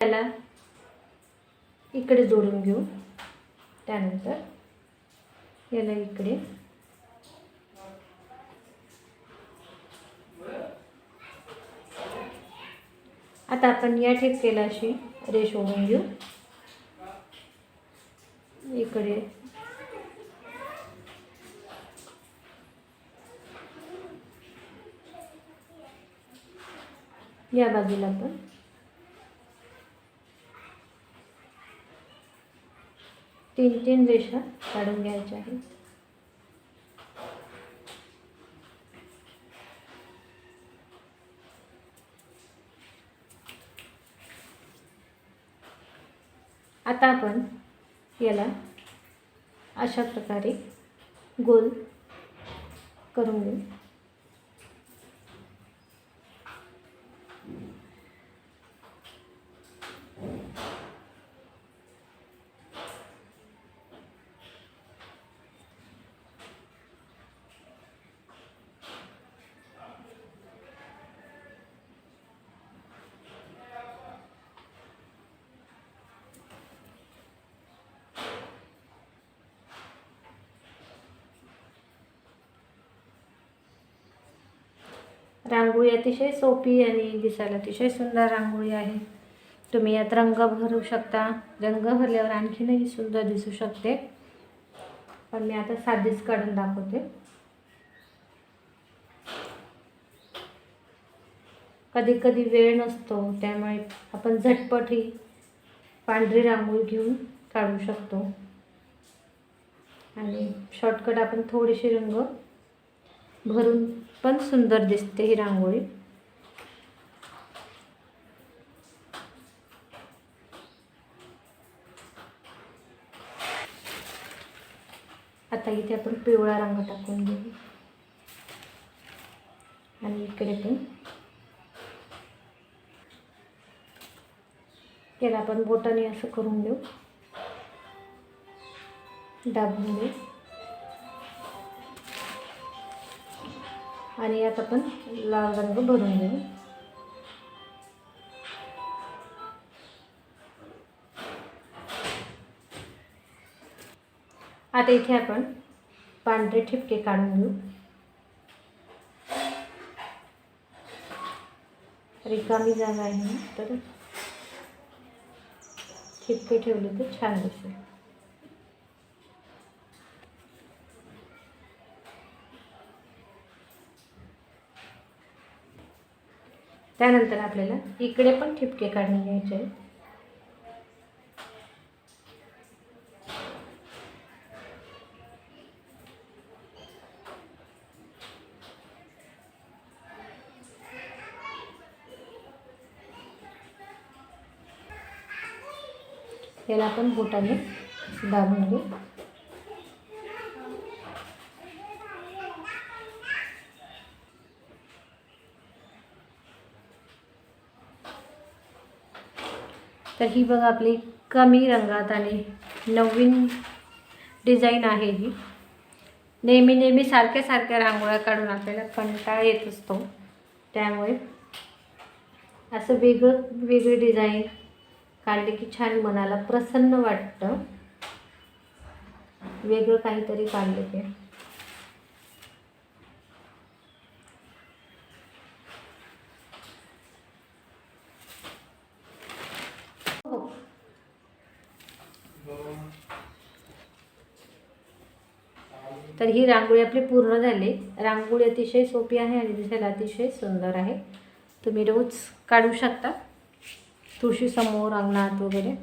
त्याला इकडे जोडून घेऊ. त्यानंतर याला इकडे आता आपण या ठिपकेला अशी रेष ओढून घेऊ. इकडे या बाजूला पण तीन तीन रेषा काढून घ्यायच्या आहेत. आता आपण याला अशा प्रकारे गोल करून घेऊ. रांगोळी अतिशय सोपी आणि दिसायला अतिशय सुंदर रांगोळी आहे. तुम्ही यात रंग भरू शकता. रंग भरल्यावर आणखीनही सुंदर दिसू शकते. पण मी आता साधीच काढून दाखवते. कधी कधी वेळ नसतो त्यामुळे आपण झटपट ही पांढरी रांगोळी घेऊन काढू शकतो. आणि शॉर्टकट आपण थोडीशी रंग भरून पण सुंदर दिसते ही रांगोळी. आता इथे आपण पिवळा रंग टाकून घेऊ. आणि इकडे पण. याला आपण बोटाने असं करून घेऊ दाबून घेऊ आणि यात आपण लाल रंग भरून घेऊ. आता इथे आपण पांढरे ठिपके काढून घेऊ. रिकामी जागा आहे ना तर ठिपके ठेवले तर छान दिसेल. त्यानंतर आपल्याला इकडे पण ठिपके काढून घ्यायचे आहेत. याला आपण बोटाने दाबून घेऊ. तर ही बघा आपली कमी रंगात आणि नवीन डिझाईन आहे ही. नेहमी नेहमी सारख्या सारख्या रांगोळ्या काढून आपल्याला कंटाळा येत असतो. त्यामुळे असं वेगळं वेगळी डिझाईन काढले की छान मनाला प्रसन्न वाटतं. वेगळं काहीतरी काढले ते हो. तर ही रांगोळी आपली पूर्ण झाली. रांगोळी अतिशय सोपी आहे आणि दिसायला अतिशय सुंदर आहे. तुम्ही रोज काढू शकता. तुळशीसमोर अंगणात वगैरे.